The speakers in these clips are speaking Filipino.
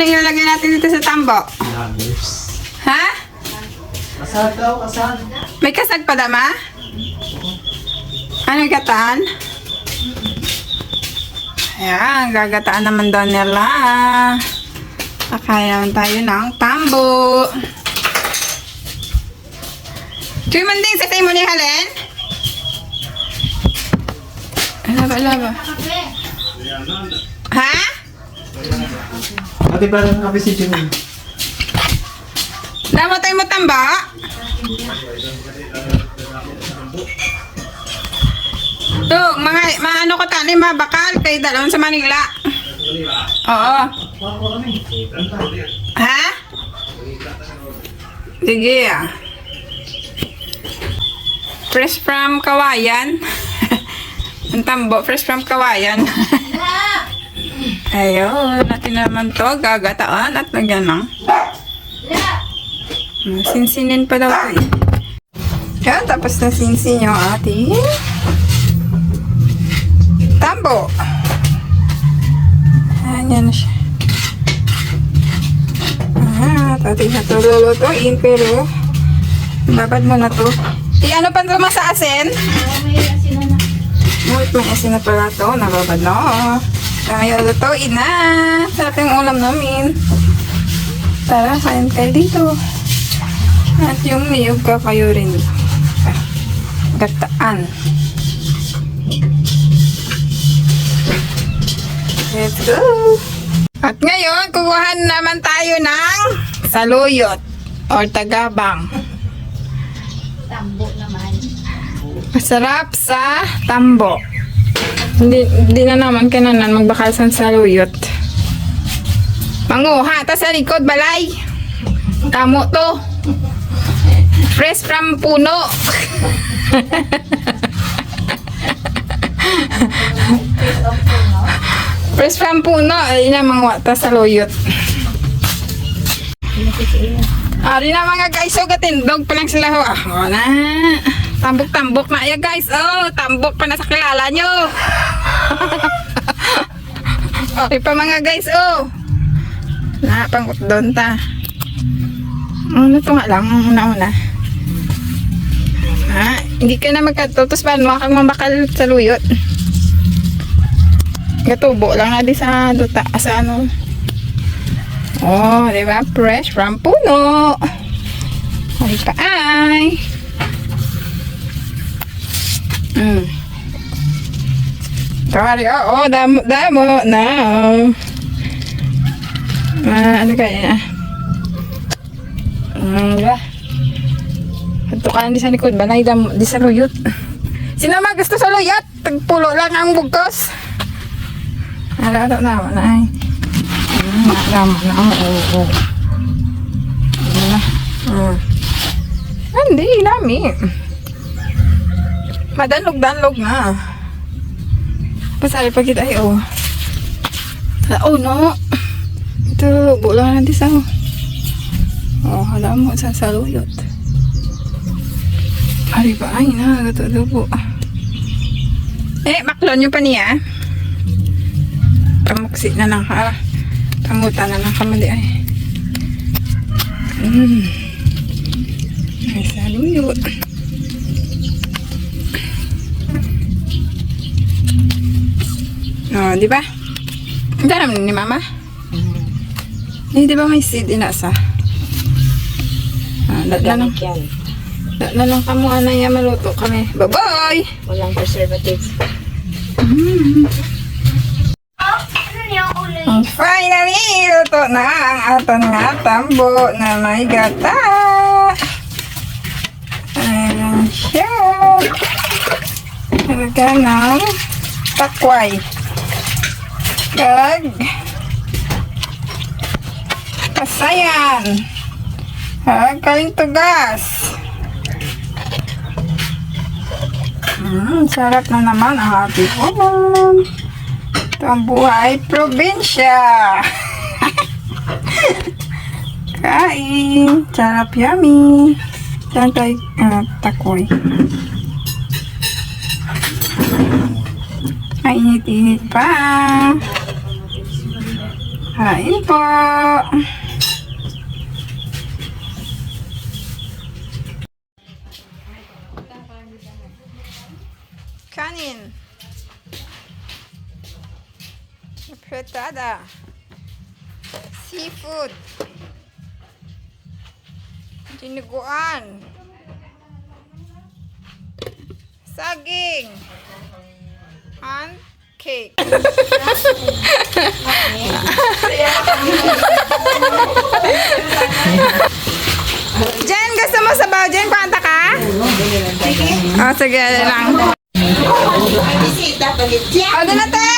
Ano yung ilalagay natin dito sa tambo? Nuggets. Ha? Kasag daw, kasag. May kasag pa dama? Ano yung gataan? Ayan, gagataan naman daw nila. Naman tayo ng tambo. Chuy Manding, sa mo ni Helen? Ano ba, ano ba? Ha? Ate, parang kape si Jimmy. Namatay mo tamba? To, mga, mga ano ko tani, mga bakal, kay dalawang sa Manila. Oo. Ha? Sige ah. Fresh from Kawayan. Ang tambo, fresh from Kawayan. Ayun, natin naman to, gagataan at lagyan ng Ah, Sinsinin pa daw ito eh. Yan, tapos na sinsin yung ating tambo. Ayan, yan na siya. Ah, ating na ito lulutuin, pero babad mo na to. I ano pa naman sa asin? Wait, may asin na pala to. Nababad na. Tayo lutuin na. Sarap yung ulam namin. Tara, kain kayo dito. At yung niyog ka kayo rin. Gataan. Let's go! At ngayon, kukuha naman tayo ng saluyot or tagabang. Tambo naman. Masarap sa tambo. Hindi, hindi na naman kananan magbakal sa saluyot. Manguha, ta sa likod balay. Kamo to. Fresh from puno. Fresh from puno. Ay na mga ta sa luyot. Ari na mga guys, so katindog pa lang sila ho. Oh, na. Tambok-tambok na ya guys. Oh, tambok pa na sa kilala nyo. Ari pa mga guys, oh. Na, pangut doon ta. Ano to nga lang, ang una-una. Ha? Hindi ka na magkatutos pa, ano kang mabakal sa luyot. Gatubo lang na di sa duta, sa ano. Oh, di ba? Fresh from puno. Ay pa ay. Mm. Sorry, oo, damo, damo, na. Ah, ano kaya? Mm, di ba? Tukan di sa likod, banay dam, di sa luyot. Sino mga gusto sa luyot? Tagpulo lang ang bugkos. Alala na, manay. Mm, alam mo na, oo. Ano na? Mm. Hindi, lami. Madanog-danog na. Pasali pa kita ay, oh. Ah, Oh, no. Ito, bulan natin sa, oh. alam mo, sa saluyot. Ari ba? Ay, na, gato po. Eh, maklon nyo pa niya. Pamuksi na lang ha. Panguta na lang kamali ay. Mm. Di ba? Hindi naman ni mama. Eh, di ba may seed inasa? Ah, na lang kamo ana ya maluto kami. Bye-bye! Walang preservatives. And finally, luto na ang aton nga tambo na may gata. Ayan siya. Talaga ng takway. Kag pasayan. Kag kaling tugas. Mm, sarap na naman ang ating. Ito ang buhay probinsya. Kain. Sarap yummy. Saan tayo uh, takoy? Mainit-init pa. Kain po. Kanin. Fritada. Seafood. Dinuguan. Saging. And cake. Oh, sige, lang. O, doon na, te.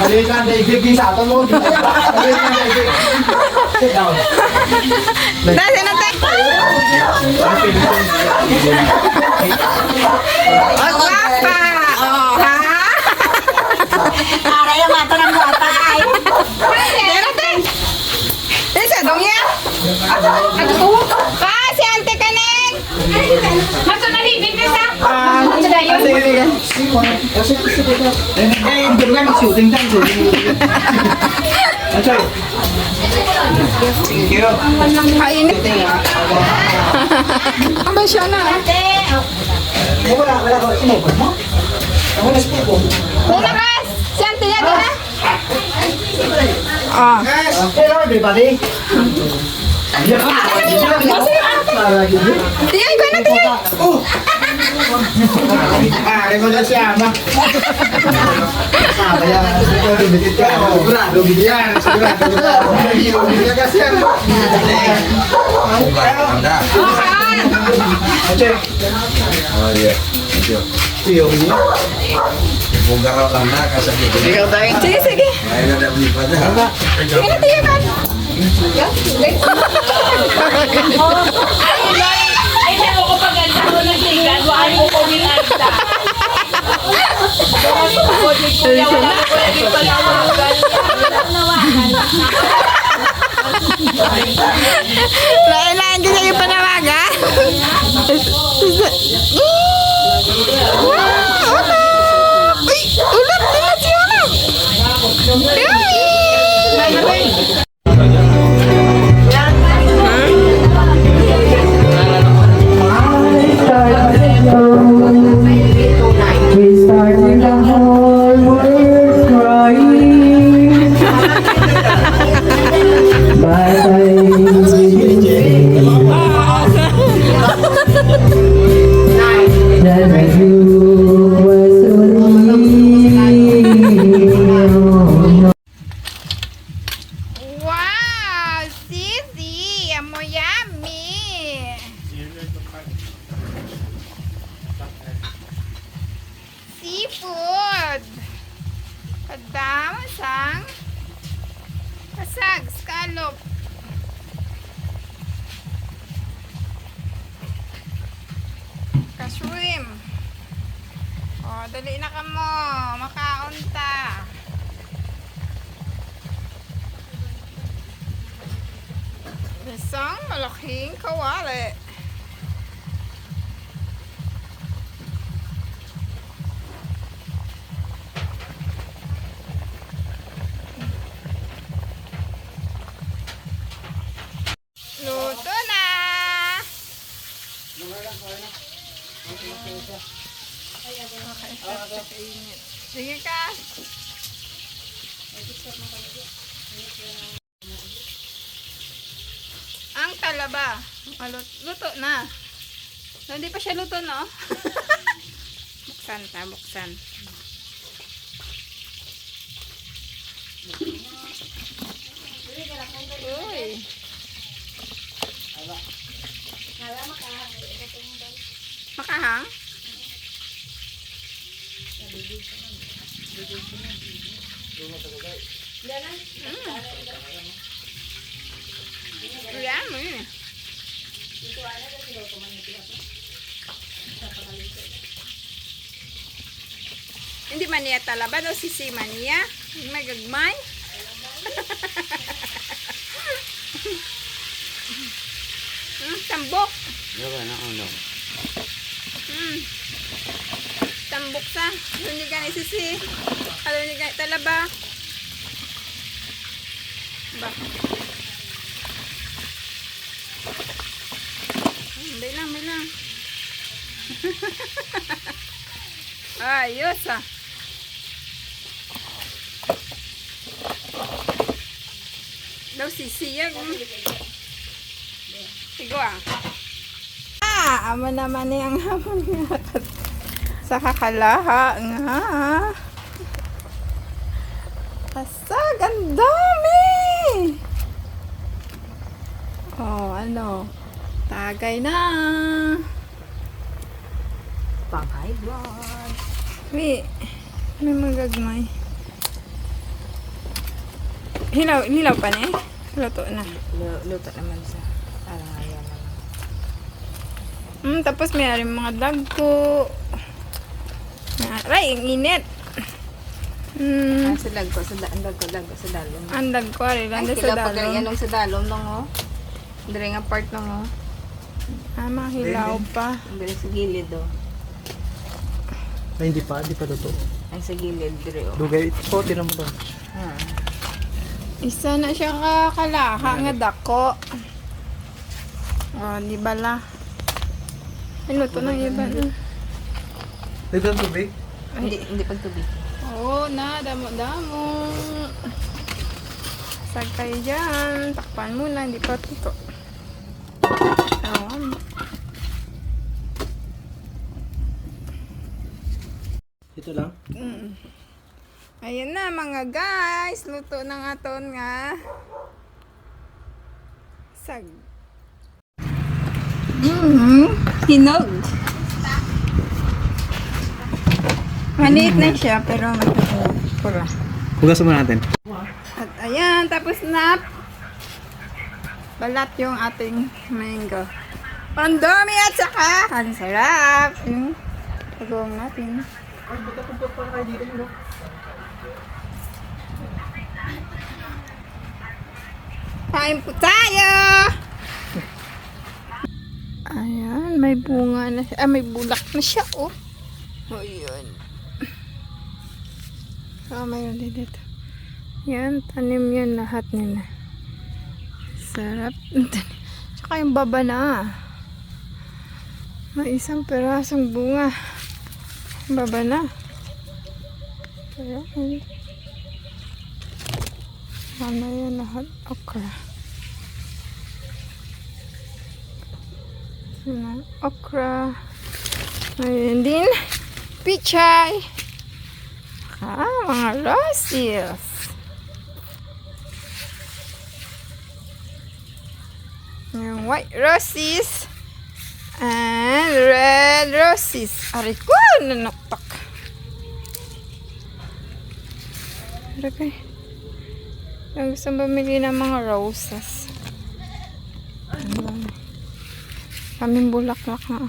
Halika, David, sa ato mo. Halika, David. Sit. Dahil na, te. Oh, guwapa. Kainit. Ang ba siya na? Wala, wala ko. Sumupad mo? Ako na speak ko. Lunakas! Si Ante yan, di na? Oh. Hello, everybody. Tingnan ko na, tingnan. Ah, ikaw na si Ama. Ah, kaya sigurado bigit ka. Sigurado bigit yan. Sigurado bigit kasi yan. Achoy. Oh iya. Iya. Tiyo, niyo. Buka lang na kasakit. Ikaw tayo. Sige, sige. Ay na beli pada. Sige na, tingnan kan. Ay, hindi paganda ko ng tinggan. Wala mo ko ng anta. Lailan ko sa'yo panawaga. Wow! Ulap! Ulap! Ulap siya ulap! Seafood! Kadama sang kasag, scallop. Kashrimp. O, dali na ka mo. Makaunta. Isang malaking kawali. Sige ka. Ang talaba. Ah, lut- luto na. Hindi pa siya luto, no? buksan ta, buksan. Uy. Makahang? Mm. Yummy. Hindi man niya talaba daw sisi man niya. May gagmay. hmm, tambok. Hmm. Tambok sa. Hindi gani sisi. Ano hindi gani talaba. ba? May lang, may lang. Ayos ah. Daw sisiyag. Sigo ah. Ah, ama naman ni ang hamon nga. Sa kakalaha nga. Pasag, ang dami! Oh, ano? Tagay na. Pangay vlog. May, may magagmay. Hilaw, hilaw pa ni? Luto na. Luto naman sa parang ayan naman. Mm, tapos may mga dagko. Aray, ang init. Mm, Ah, sa dagko, sa da- ang dagko, dagko sa dalom. ang dagko rin. Ay, Landa sa kila pag yanong sa dalom nung oh. Dire nga part nung oh. Ah, mahilaw pa. Dire sa gilid oh. Ay, hindi pa, hindi pa totoo. Ay sa gilid dire oh. Dugay, so, tinan mo to. Ah. Isa na siya kakalaha nga dako. Oh, di ba la? Ay, luto ng iba na. Dito ang tubig? Hindi, hindi pag tubig. Oo, na, damo-damo. Sag kayo dyan. Takpan muna, hindi pa tuto. Awan. Ito lang? Mm. Ayan na mga guys. Luto ng aton nga. Sag. Mm, hinog. Maliit na siya pero. Pula. Hugasan mo natin. At ayan, tapos na balat yung ating mango. Ang dami at saka ang sarap. Yung pagawang natin. Kain po tayo! Ayan, may bunga na siya. Ah, may bulak na siya, oh. Oh, yun. Ah, mayroon din dito. Yan, tanim yan lahat nila. Sarap. Tsaka yung baba na. May isang perasong bunga. Baba na. Ayan. Yan lahat? Okra. Okra. Ayan din. Pichay. Ah, mga roses. Yung white roses. And red roses. Aray ko, nanaktak. Okay. Yung gusto bumili ng mga roses. Kaming bulaklak na.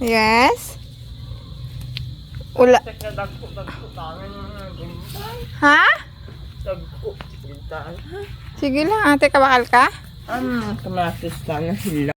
Yes? Ula. Ha? Sige lang, ate, kabakal ka? Um, kamatis ka na sila.